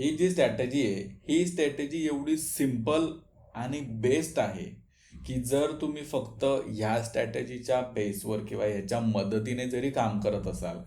ही जी स्ट्रॅटेजी आहे ही स्ट्रॅटेजी एवढी सिंपल आणि बेस्ट आहे की जर तुम्ही फक्त ह्या स्ट्रॅटेजीच्या बेसवर किंवा ह्याच्या मदतीने जरी काम करत असाल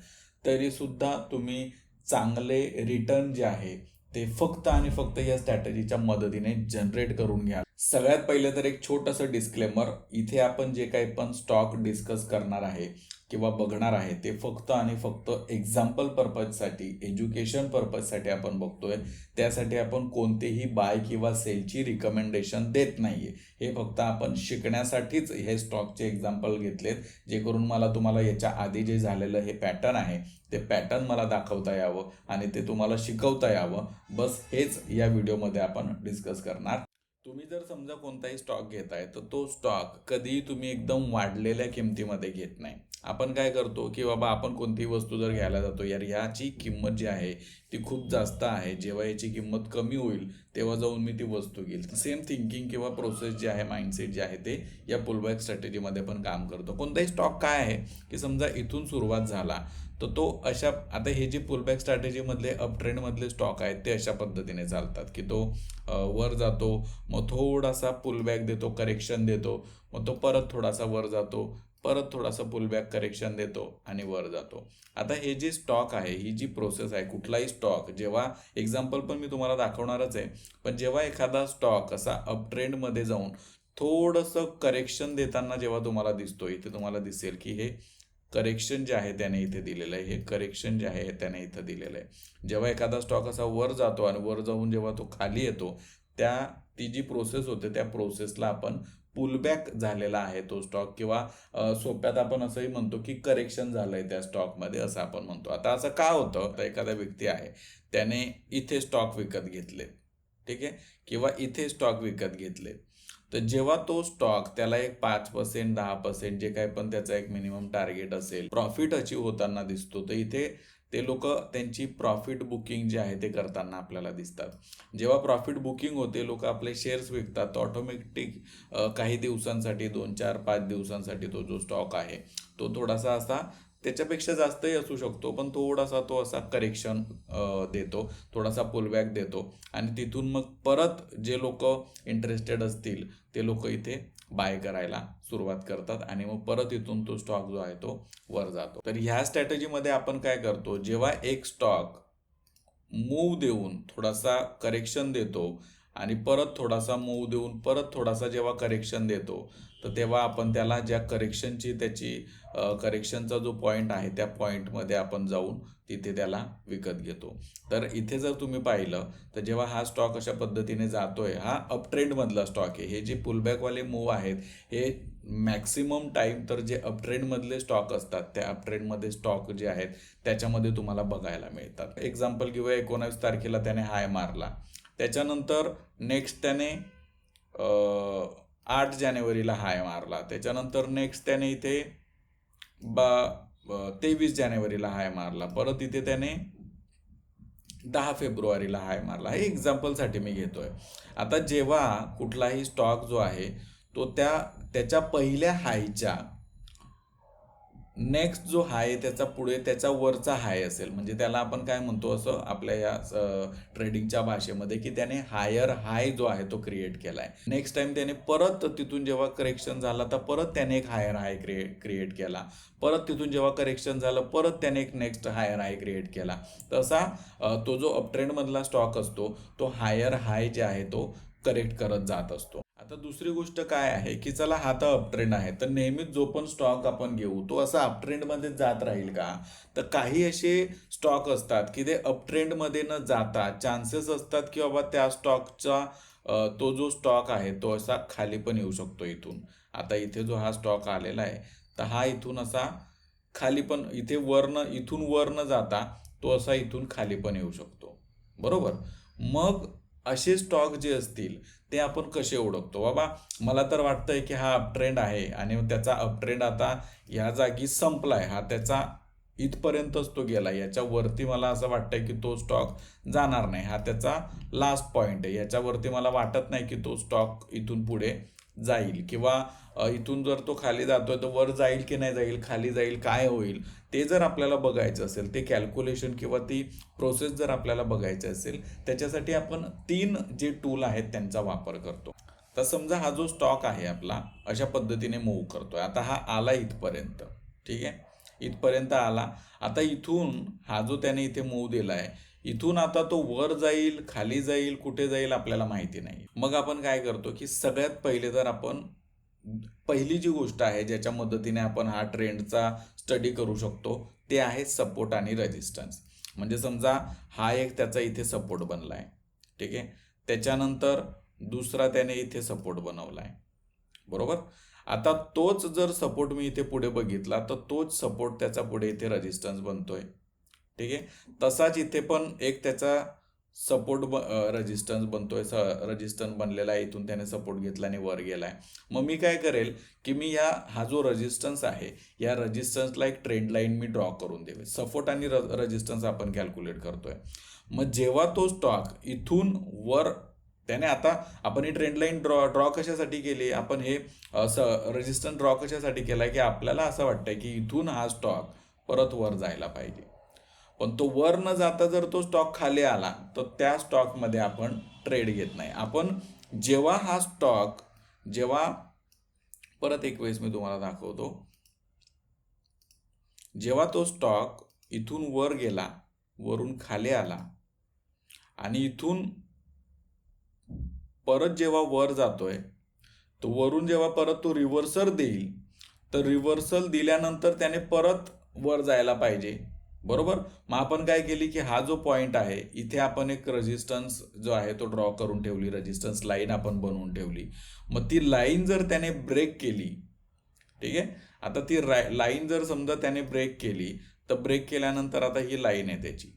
तरी सुद्धा तुम्ही चांगले रिटर्न जे आहे ते फक्त आणि फक्त या स्ट्रॅटेजीच्या मदतीने जनरेट करून घ्या. सगळ्यात पहिले तर एक छोटंसं डिस्क्लेमर इथे आपण जे काही पण स्टॉक डिस्कस करणार आहे किंवा बघणार आहे ते फक्त आणि फक्त एक्झाम्पल पर्पजसाठी एज्युकेशन पर्पजसाठी आपण बघतोय. त्यासाठी आपण कोणतेही बाय किंवा सेलची रिकमेंडेशन देत नाहीये. हे फक्त आपण शिकण्यासाठीच हे स्टॉकचे एक्झाम्पल घेतलेत जे करून मला तुम्हाला याच्या आधी जे झालेलं हे पॅटर्न आहे ते पॅटर्न मला दाखवता यावं आणि ते तुम्हाला शिकवता यावं. बस हेच या व्हिडिओमध्ये आपण डिस्कस करणार. तुम्ही जर समजा कोणताही स्टॉक घेताय तर तो स्टॉक कधीही तुम्ही एकदम वाढलेल्या किमतीमध्ये घेत नाही. आपण काय करतो की बाबा आपण कोणतीही वस्तू जर घ्यायला जातो यार ह्याची किंमत जी आहे ती खूप जास्त आहे. जेव्हा याची किंमत कमी होईल तेव्हा जाऊन मी ती वस्तू घेईल. सेम थिंकिंग किंवा प्रोसेस जे आहे माइंडसेट जे आहे ते या पुलबॅक स्ट्रॅटेजीमध्ये पण काम करतो. कोणताही स्टॉक काय आहे की समजा इथून सुरुवात झाला तर तो अशा आता हे जे पुलबॅक स्ट्रॅटेजीमधले अप ट्रेंडमधले स्टॉक आहेत ते अशा पद्धतीने चालतात की तो वर जातो मग थोडासा पुलबॅक देतो करेक्शन देतो मग तो परत थोडासा वर जातो परत थोडासा पुलबॅक करेक्शन देतो आणि वर जातो. आता हे जे स्टॉक आहे ही जी प्रोसेस आहे कुठलाही स्टॉक जेव्हा एक्झाम्पल पण मी तुम्हाला दाखवणारच आहे पण जेव्हा एखादा स्टॉक असा अप ट्रेंडमध्ये जाऊन थोडंसं करेक्शन देताना जेव्हा तुम्हाला दिसतो इथे तुम्हाला दिसेल की हे करेक्शन जे आहे त्याने इथे दिलेलं आहे. हे करेक्शन जे आहे त्याने इथं दिलेलं आहे. जेव्हा एखादा स्टॉक असा वर जातो आणि वर जाऊन जेव्हा तो खाली येतो त्या ती जी प्रोसेस होते त्या प्रोसेसला आपण पुलबॅक झालेला आहे तो स्टॉक किंवा सोप्यात आपण असंही म्हणतो की करेक्शन झालंय त्या स्टॉकमध्ये असं आपण म्हणतो. आता असं का होतं? आता एखादा व्यक्ती आहे त्याने इथे स्टॉक विकत घेतले. ठीक आहे? किंवा इथे स्टॉक विकत घेतले. तर जेव्हा तो स्टॉक त्याला एक पाच पर्सेंट दहा पर्सेंट जे काही पण त्याचा एक मिनिमम टार्गेट असेल प्रॉफिट अचीव होताना दिसतो. तर इथे ते लोक त्यांची प्रॉफिट बुकिंग जे आहे ते करताना आपल्याला दिसतात. जेव्हा प्रॉफिट बुकिंग होते लोक आपले शेअर्स विकतात तर ऑटोमॅटिक काही दिवसांसाठी दोन चार पाच दिवसांसाठी तो जो स्टॉक आहे तो थोडासा असा त्याच्यापेक्षा जास्तही असू शकतो पण थोडासा तो असा करेक्शन देतो थोडासा पुलबॅक देतो. आणि तिथून मग परत जे लोक इंटरेस्टेड असतील ते लोक इथे बाय करायला सुरुवात करतात आणि मग परत इथून तो स्टॉक जो आहे तो वर जातो. तर ह्या स्ट्रॅटेजीमध्ये आपण काय करतो जेव्हा एक स्टॉक मूव देऊन थोडासा करेक्शन देतो आणि परत थोडासा मूव देऊन परत थोडासा जेव्हा करेक्शन देतो तर तेव्हा आपण त्याला ज्या करेक्शनची त्याची करेक्शनचा जो पॉईंट आहे त्या पॉईंटमध्ये आपण जाऊन तिथे त्याला विकत घेतो. तर इथे जर तुम्ही पाहिलं तर जेव्हा हा स्टॉक अशा पद्धतीने जातोय हा अप ट्रेंडमधला स्टॉक आहे. हे जे पुलबॅकवाले मूव आहेत हे मॅक्सिमम टाईम तर जे अपट्रेंडमधले स्टॉक असतात त्या अपट्रेंडमध्ये स्टॉक जे आहेत त्याच्यामध्ये तुम्हाला बघायला मिळतात. एक्झाम्पल किंवा एकोणावीस तारखेला त्याने हाय मारला. त्याच्यानंतर नेक्स्ट त्याने आठ जानेवारीला हाय मारला. त्याच्यानंतर नेक्स्ट त्याने इथे बा तेवीस जानेवारीला हाय मारला. परत इथे त्याने दहा फेब्रुवारीला हाय मारला. हे एक्झाम्पलसाठी मी घेतोय. आता जेव्हा कुठलाही स्टॉक जो आहे तो त्या त्याच्या पहिल्या हायच्या नेक्स्ट जो हाय त्याचा पुढे त्याचा वरचा हाय असेल. म्हणजे त्याला आपण काय म्हणतो असं आपल्या या ट्रेडिंगच्या भाषेमध्ये की त्याने हायर हाय जो आहे तो क्रिएट केलाय. नेक्स्ट टाइम त्याने परत तिथून जेव्हा करेक्शन झाला तर परत त्याने एक हायर हाय क्रिएट क्रिएट केला. परत तिथून जेव्हा करेक्शन झालं परत त्याने एक नेक्स्ट हायर हाय क्रिएट केला. तसा तो जो अपट्रेंडमधला स्टॉक असतो तो हायर हाय जे आहे तो करेक्ट करत जात असतो. आता दुसरी गोष्ट काय आहे की चला हा तर अपट्रेंड आहे तर नेहमीच जो पण स्टॉक आपण घेऊ तो असा अपट्रेंडमध्ये जात राहील का? तर काही असे स्टॉक असतात की ते अपट्रेंडमध्ये न जाता चान्सेस असतात की बाबा त्या स्टॉकचा तो जो स्टॉक आहे तो असा खाली पण येऊ शकतो इथून. आता इथे जो हा स्टॉक आलेला आहे तर हा इथून असा खाली पण इथे वरनं इथून वर न जाता तो असा इथून खाली पण येऊ शकतो. बरोबर? मग असे स्टॉक जे असतील ते आपण कसे ओळखतो? बाबा मला तर वाटतंय की हा अपट्रेंड आहे आणि त्याचा अपट्रेंड आता ह्या जागी संपलाय. हा त्याचा इथपर्यंतच तो गेला याच्यावरती मला असं वाटतंय की तो स्टॉक जाणार नाही. हा त्याचा लास्ट पॉईंट आहे. याच्यावरती मला वाटत नाही की तो स्टॉक इथून पुढे जाईल किंवा इथून जर तो खाली जातोय तर वर जाईल की नाही जाईल खाली जाईल काय होईल ते जर आपल्याला बघायचं असेल ते कॅल्क्युलेशन किंवा ती प्रोसेस जर आपल्याला बघायची असेल त्याच्यासाठी आपण तीन जे टूल आहेत त्यांचा वापर करतो. तर समजा हा जो स्टॉक आहे आपला अशा पद्धतीने मूव्ह करतोय. आता हा आला इथपर्यंत ठीक आहे? इथपर्यंत आला. आता इथून हा जो त्याने इथे मूव्ह दिला आहे इथून आता तो वर जाईल खाली जाईल कुठे जाईल आपल्याला माहिती नाही. मग आपण काय करतो की सगळ्यात पहिले तर आपण पहिली जी गोष्ट आहे ज्याच्या मदतीने आपण हा ट्रेंडचा स्टडी करू शकतो ते आहे सपोर्ट आणि रेजिस्टन्स. म्हणजे समजा हा एक त्याचा इथे सपोर्ट बनला आहे ठीक आहे? त्याच्यानंतर दुसरा त्याने इथे सपोर्ट बनवला आहे बरोबर? आता तोच जर सपोर्ट मी इथे पुढे बघितला तर तोच सपोर्ट त्याचा पुढे इथे रेजिस्टन्स बनतोय. ठीक आहे? तसाच इथे पण एक त्याचा सपोर्ट ब रेजिस्टन्स बनतोय. स रजिस्टन्स बनलेला आहे. इथून त्याने सपोर्ट घेतला आणि वर गेलाय. मग मी काय करेल की मी या हा जो रजिस्टन्स आहे या रेजिस्टन्सला एक ट्रेंड लाईन मी ड्रॉ करून देवे सपोर्ट आणि रेजिस्टन्स आपण कॅल्क्युलेट करतोय. मग जेव्हा तो स्टॉक इथून वर त्याने आता आपण ही ट्रेंड लाईन ड्रॉ ड्रॉ कशासाठी केली? आपण हे रेजिस्टन्स ड्रॉ कशासाठी केला की आपल्याला असं वाटतंय की इथून हा स्टॉक परत वर जायला पाहिजे. पण तो वर न जाता जर तो स्टॉक खाली आला तर त्या स्टॉकमध्ये आपण ट्रेड घेत नाही. आपण जेव्हा हा स्टॉक जेव्हा परत एक वेळेस मी तुम्हाला दाखवतो. जेव्हा तो स्टॉक इथून वर गेला वरून खाली आला आणि इथून परत जेव्हा वर जातोय तो वरून जेव्हा परत तो रिव्हर्सल देईल तर रिव्हर्सल दिल्यानंतर त्याने परत वर जायला पाहिजे. बरोबर? मग आपण काय केली की हा जो पॉईंट आहे इथे आपण एक रेजिस्टन्स जो आहे तो ड्रॉ करून ठेवली रेजिस्टन्स लाईन आपण बनवून ठेवली. मग ती लाईन जर त्याने ब्रेक केली ठीक आहे? आता ती लाईन जर समजा त्याने ब्रेक केली तर ब्रेक केल्यानंतर आता ही लाईन आहे त्याची.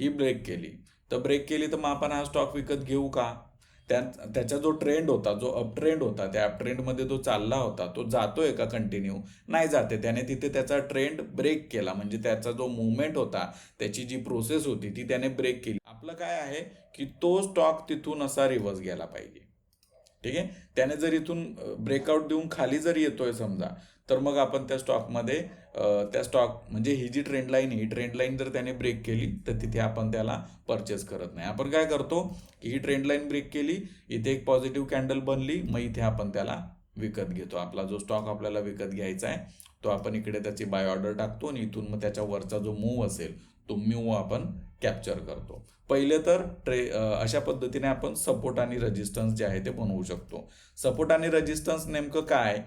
ही ब्रेक केली. तर ब्रेक केली तर मग आपण हा स्टॉक विकत घेऊ का? त्याचा जो ट्रेंड होता जो अप ट्रेंड होता त्या अप जो तो चालला होता तो जातोय का कंटिन्यू नाही जाते. त्याने तिथे त्याचा ट्रेंड ब्रेक केला. म्हणजे त्याचा जो मुवमेंट होता त्याची जी प्रोसेस होती ती त्याने ब्रेक केली. आपलं काय आहे की तो स्टॉक तिथून असा रिव्हर्स गेला पाहिजे. ठीक आहे? त्याने जर इथून ब्रेकआउट देऊन खाली जर येतोय समजा तर मग आपण त्या स्टॉकमध्ये त्या स्टॉक म्हणजे ही जी ट्रेंड लाईन ही ट्रेंड लाईन जर त्याने ब्रेक केली तर तिथे आपण त्याला परचेस करत नाही. आपण काय करतो की ही ट्रेंड लाईन ब्रेक केली इथे एक पॉझिटिव्ह कॅन्डल बनली मग इथे आपण त्याला विकत घेतो. आपला जो स्टॉक आपल्याला विकत घ्यायचा आहे तो आपण इकडे त्याची बाय ऑर्डर टाकतो आणि इथून मग त्याच्या वरचा जो मूव असेल तो मूव आपण कॅप्चर करतो. पहिले तर ट्रे अशा पद्धतीने आपण सपोर्ट आणि रेजिस्टन्स जे आहे ते बनवू शकतो. सपोर्ट आणि रेजिस्टन्स नेमकं काय?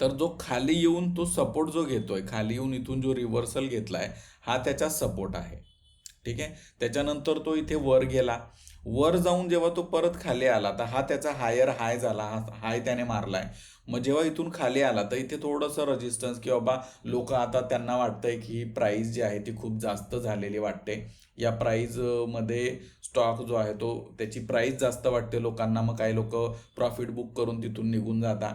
तर जो खाली येऊन तो सपोर्ट जो घेतोय खाली येऊन इथून जो रिव्हर्सल घेतलाय हा त्याचा सपोर्ट आहे. ठीक आहे? त्याच्यानंतर तो इथे वर गेला. वर जाऊन जेव्हा तो परत खाली आला तर हा त्याचा हायर हाय झाला हा हाय त्याने मारलाय. मग जेव्हा इथून खाली आला तर इथे थोडंसं रेजिस्टन्स की बाबा लोक आता त्यांना वाटतंय की ही प्राईस जी आहे ती खूप जास्त झालेली वाटते. या प्राईजमध्ये स्टॉक जो आहे तो त्याची प्राईस जास्त वाटते लोकांना. मग काही लोक प्रॉफिट बुक करून तिथून निघून जातात.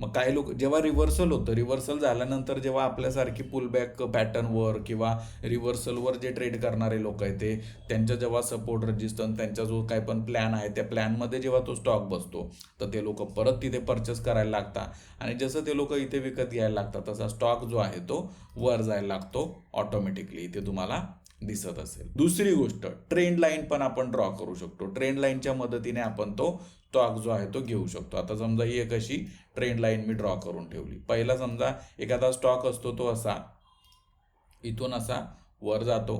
मग काही लोक जेव्हा रिव्हर्सल होतं रिव्हर्सल झाल्यानंतर जेव्हा आपल्यासारखी पुलबॅक पॅटर्नवर किंवा रिव्हर्सलवर जे ट्रेड करणारे लोक आहेत ते त्यांच्या जेव्हा सपोर्ट रजिस्टन्स त्यांचा जो काही पण प्लॅन आहे त्या प्लॅनमध्ये जेव्हा तो स्टॉक बसतो तर ते लोक परत तिथे परचेस करायला लागतात. आणि जसं ते लोक इथे विकत घ्यायला लागतात तसा स्टॉक जो आहे तो वर जायला लागतो ऑटोमॅटिकली इथे तुम्हाला दिसत असेल. दुसरी गोष्ट ट्रेंड लाईन पण आपण ड्रॉ करू शकतो. ट्रेंड लाईनच्या मदतीने आपण तो स्टॉक जो आहे तो घेऊ शकतो. आता समजा ही एक अशी ट्रेंड लाईन मी ड्रॉ करून ठेवली. पहिला समजा एखादा स्टॉक असतो तो असा इथून असा वर जातो.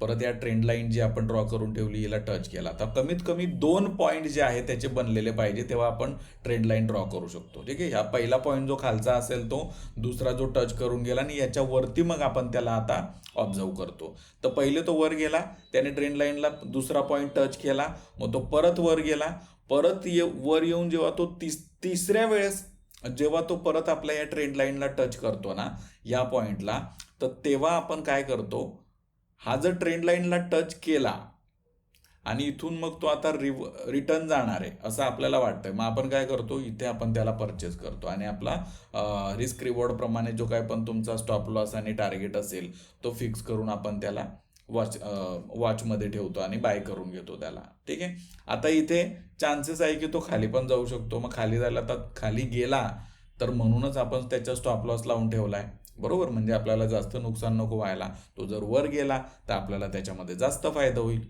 परत या ट्रेंड लाईन जी आपण ड्रॉ करून ठेवली याला टच केला. तर कमीत कमी दोन पॉईंट जे आहे त्याचे बनलेले पाहिजे तेव्हा आपण ट्रेंड लाईन ड्रॉ करू शकतो. ठीक आहे? ह्या पहिला पॉईंट जो खालचा असेल तो दुसरा जो टच करून गेला आणि याच्यावरती मग आपण त्याला आता ऑब्झर्व करतो. तर पहिले तो वर गेला त्याने ट्रेंड लाईनला दुसरा पॉईंट टच केला मग तो परत वर गेला. परत ये वर येऊन जेव्हा तो तिस तिसऱ्या वेळेस जेव्हा तो परत आपल्या या ट्रेंड लाईनला टच करतो ना या पॉईंटला तर तेव्हा आपण काय करतो हा जर ट्रेंड लाईनला टच केला आणि इथून मग तो आता रिव रिटर्न जाणार आहे असं आपल्याला वाटतंय. मग आपण काय करतो? इथे आपण त्याला परचेस करतो. आणि आपला रिस्क रिवॉर्ड प्रमाणे जो काय पण तुमचा स्टॉप लॉस आणि टार्गेट असेल तो फिक्स करून आपण त्याला वॉच वॉचमध्ये ठेवतो आणि बाय करून घेतो त्याला. ठीक आहे? आता इथे चान्सेस आहे की तो खाली पण जाऊ शकतो. मग खाली जायला तर खाली गेला तर म्हणूनच आपण त्याच्या स्टॉप लॉस लावून ठेवला आहे बरोबर? म्हणजे आपल्याला जास्त नुकसान नको व्हायला. तो जर वर गेला तर आपल्याला त्याच्यामध्ये जास्त फायदा होईल.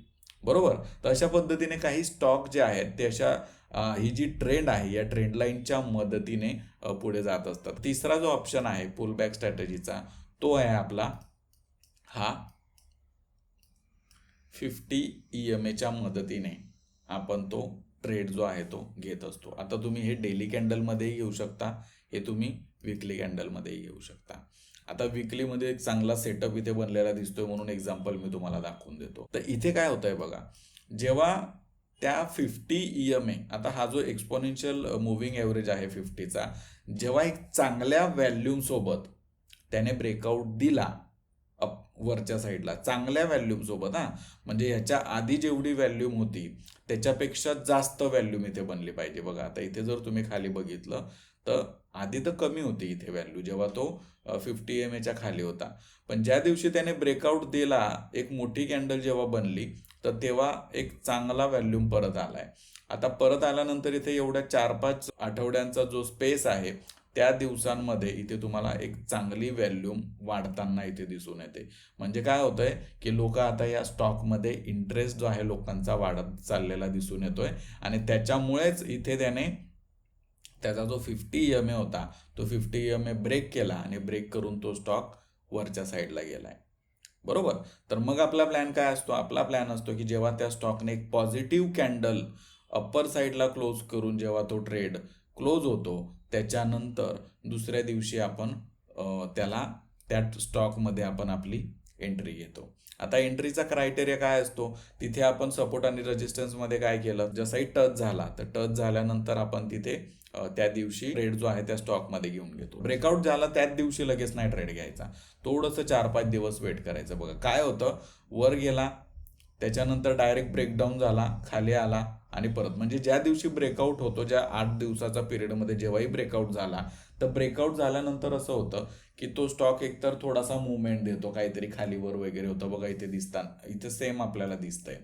बरोबर? तर अशा पद्धतीने काही स्टॉक जे आहेत ते अशा ही जी ट्रेंड आहे या ट्रेंड लाईनच्या मदतीने पुढे जात असतात. तिसरा जो ऑप्शन आहे पुल बॅक स्ट्रॅटेजीचा तो आहे आपला हा फिफ्टी ई एम एच्या मदतीने आपण तो ट्रेड जो आहे तो घेत असतो. आता तुम्ही हे डेली कॅन्डलमध्येही घेऊ शकता. हे तुम्ही विकली कॅन्डलमध्येही घेऊ शकता. आता विकलीमध्ये एक चांगला सेटअप इथे बनलेला दिसतोय म्हणून एक्झाम्पल मी तुम्हाला दाखवून देतो. तर इथे काय होतंय बघा जेव्हा त्या फिफ्टी ई एम ए आता हा जो एक्सपोनेन्शियल मुव्हिंग ॲव्हरेज आहे फिफ्टीचा जेव्हा एक चांगल्या व्हॅल्यूमसोबत त्याने ब्रेकआउट दिला अप वरच्या साईडला चांगल्या व्हॅल्यूमसोबत हा म्हणजे ह्याच्या आधी जेवढी व्हॅल्यूम होती त्याच्यापेक्षा जास्त व्हॅल्यूम इथे बनली पाहिजे बघा. आता इथे जर तुम्ही खाली बघितलं तर आधी तर कमी होती इथे व्हॅल्यू जेव्हा तो फिफ्टी एम एच्या खाली होता. पण ज्या दिवशी त्याने ब्रेकआउट दिला एक मोठी कॅन्डल जेव्हा बनली तर तेव्हा एक चांगला व्हॅल्यूम परत आलाय. आता परत आल्यानंतर इथे एवढ्या चार पाच आठवड्यांचा जो स्पेस आहे त्या दिवसांमध्ये इथे तुम्हाला एक चांगली व्हॅल्यूम वाढताना इथे दिसून येते. म्हणजे काय होतंय की लोक आता या स्टॉकमध्ये इंटरेस्ट जो आहे लोकांचा वाढत चाललेला दिसून येतोय. आणि त्याच्यामुळेच इथे त्याने त्याचा जो फिफ्टी एम ए होता तो फिफ्टी एम ए ब्रेक केला आणि ब्रेक करून तो स्टॉक वरच्या साईडला गेलाय. बरोबर? तर मग आपला प्लॅन काय असतो? आपला प्लॅन असतो की जेव्हा त्या स्टॉकने एक पॉझिटिव्ह कॅन्डल अप्पर साईडला क्लोज करून जेव्हा तो ट्रेड क्लोज होतो त्याच्यानंतर दुसऱ्या दिवशी आपण त्याला त्या स्टॉकमध्ये आपण आपली एंट्री घेतो. आता एंट्रीचा क्रायटेरिया काय असतो? तिथे आपण सपोर्ट आणि रेजिस्टन्समध्ये काय केलं? जसाही टच झाला तर टच झाल्यानंतर आपण तिथे त्या दिवशी ट्रेड जो आहे त्या स्टॉकमध्ये घेऊन घेतो. ब्रेकआउट झाला त्याच दिवशी लगेच नाही ट्रेड घ्यायचा. थोडंसं चार पाच दिवस वेट करायचं. बघा काय होतं? वर गेला त्याच्यानंतर डायरेक्ट ब्रेकडाऊन झाला खाली आला आणि परत. म्हणजे ज्या दिवशी ब्रेकआउट होतो ज्या आठ दिवसाचा पिरियडमध्ये जेव्हाही ब्रेकआउट झाला तर ब्रेकआउट झाल्यानंतर असं होतं की तो स्टॉक एकतर थोडासा मुवमेंट देतो काहीतरी खालीवर वगैरे होतं. बघा इथे दिसताना इथे सेम आपल्याला दिसतंय.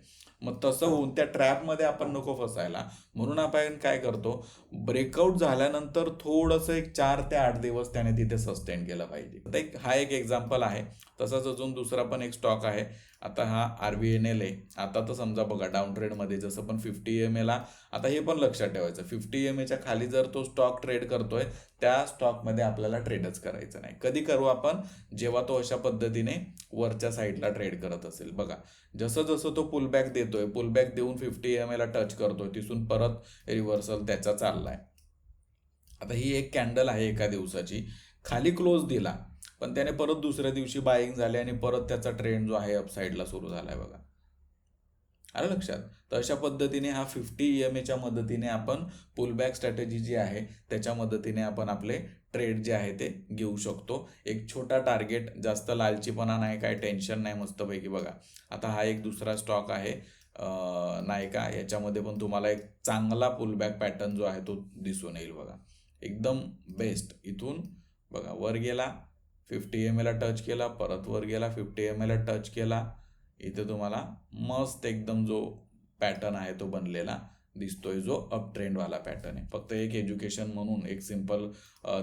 मग तसं होऊन त्या ट्रॅपमध्ये आपण नको फसायला. म्हणून आपण काय करतो ब्रेकआउट झाल्यानंतर थोडंसं एक चार ते आठ दिवस त्याने तिथे सस्टेन केलं पाहिजे. तर एक हा एक एक्झाम्पल आहे. तसंच अजून दुसरा पण एक स्टॉक आहे. आता हा आर बी एन एल आहे. आता तर समजा बघा डाऊन ट्रेडमध्ये जसं पण फिफ्टी एम एला आता हे पण लक्षात ठेवायचं. फिफ्टी एम एच्या खाली जर तो स्टॉक ट्रेड करतोय त्या स्टॉकमध्ये आपल्याला ट्रेडच करायचं नाही. कधी करू आपण? जेव्हा तो अशा पद्धतीने वरच्या साईडला ट्रेड करत असेल. बघा जसं जसं तो पुलबॅक देतोय पुलबॅक देऊन फिफ्टी एम एला टच करतोय तिथून परत रिव्हर्सल त्याचा चाललाय. आता ही एक कॅन्डल आहे एका दिवसाची. खाली क्लोज दिला. पण त्याने परत दुसऱ्या दिवशी बाईंग झाले आणि परत त्याचा ट्रेंड जो आहे अपसाईडला सुरू झाला आहे बघा. आलं लक्षात? तर अशा पद्धतीने हा फिफ्टी ई एम एच्या मदतीने आपण पुलबॅक स्ट्रॅटेजी जी आहे त्याच्या मदतीने आपण आपले ट्रेड जे आहे ते घेऊ शकतो. एक छोटा टार्गेट जास्त लालचीपणा नाही काय टेन्शन नाही मस्तपैकी बघा. आता हा एक दुसरा स्टॉक आहे नायका याच्यामध्ये पण तुम्हाला एक चांगला पुलबॅक पॅटर्न जो आहे तो दिसून येईल बघा. एकदम बेस्ट इथून बघा वर गेला फिफ्टी एम एला टच केला परत वर गेला फिफ्टी एम एला टच केला. इथे तुम्हाला मस्त एकदम जो पॅटर्न आहे तो बनलेला. दिसतोय जो अप ट्रेंडवाला पॅटर्न आहे. फक्त एक एज्युकेशन म्हणून एक सिंपल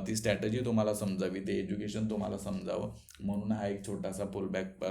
ती स्ट्रॅटेजी तुम्हाला समजावी ते एज्युकेशन तुम्हाला समजावं. म्हणून हा एक छोटासा पुलबॅक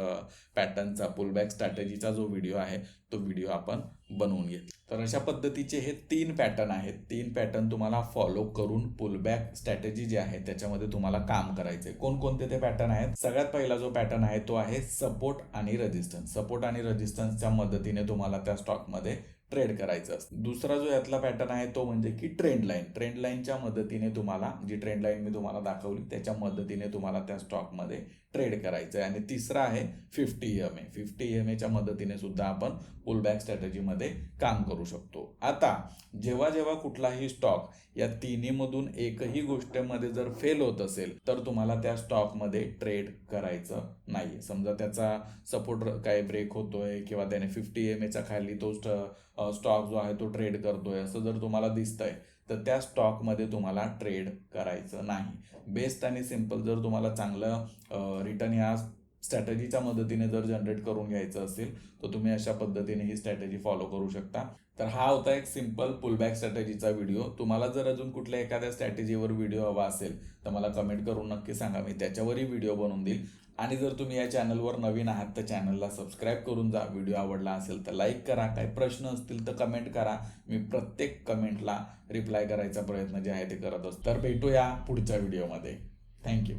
पॅटर्नचा पुलबॅक स्ट्रॅटेजीचा जो व्हिडिओ आहे तो व्हिडिओ आपण बनवून घेत तर अशा पद्धतीचे हे तीन पॅटर्न आहेत. तीन पॅटर्न तुम्हाला फॉलो करून पुलबॅक स्ट्रॅटेजी जी आहे त्याच्यामध्ये तुम्हाला काम करायचंय. कोणकोणते ते पॅटर्न आहेत? सगळ्यात पहिला जो पॅटर्न आहे तो आहे सपोर्ट आणि रेजिस्टन्स सपोर्ट आणि रेजिस्टन्सच्या मदतीने तुम्हाला त्या स्टॉकमध्ये ट्रेड करायचं असतं. दुसरा जो यातला पॅटर्न आहे तो म्हणजे की ट्रेंड लाईन ट्रेंड लाईनच्या मदतीने तुम्हाला जी ट्रेंड लाईन मी तुम्हाला दाखवली त्याच्या मदतीने तुम्हाला त्या स्टॉकमध्ये ट्रेड करायचं आहे आणि तिसरा आहे fifty M A fifty M एच्या मदतीने सुद्धा आपण पुलबॅक स्ट्रॅटेजीमध्ये काम करू शकतो. आता जेव्हा जेव्हा कुठलाही स्टॉक या तिन्हीमधून एकही गोष्टीमध्ये जर फेल होत असेल तर तुम्हाला त्या स्टॉकमध्ये ट्रेड करायचं नाही समजा त्याचा सपोर्ट काय ब्रेक होतोय किंवा त्याने फिफ्टी एम एचा खाली तो स्टॉक जो आहे तो ट्रेड करतोय असं जर तुम्हाला दिसतंय तर त्या स्टॉकमध्ये तुम्हाला ट्रेड करायचं नाही. बेस्ट आणि सिंपल जर तुम्हाला चांगलं रिटर्न ह्या स्ट्रॅटेजीच्या मदतीने जर जनरेट करून घ्यायचं असेल तर तुम्ही अशा पद्धतीने ही स्ट्रॅटेजी फॉलो करू शकता. तर हा होता एक सिंपल पुलबॅक स्ट्रॅटेजीचा व्हिडिओ. तुम्हाला जर अजून कुठल्या एखाद्या स्ट्रॅटेजीवर व्हिडिओ हवा असेल तर मला कमेंट करून नक्की सांगा. मी त्याच्यावरही व्हिडिओ बनवून देईल. आणि जर तुम्ही या चॅनलवर नवीन आहात तर चॅनलला सबस्क्राईब करून जा. व्हिडिओ आवडला असेल तर लाईक करा. काही प्रश्न असतील तर कमेंट करा. मी प्रत्येक कमेंटला रिप्लाय करायचा प्रयत्न जे आहे ते करत असतो. तर भेटूया पुढच्या व्हिडिओमध्ये. थँक्यू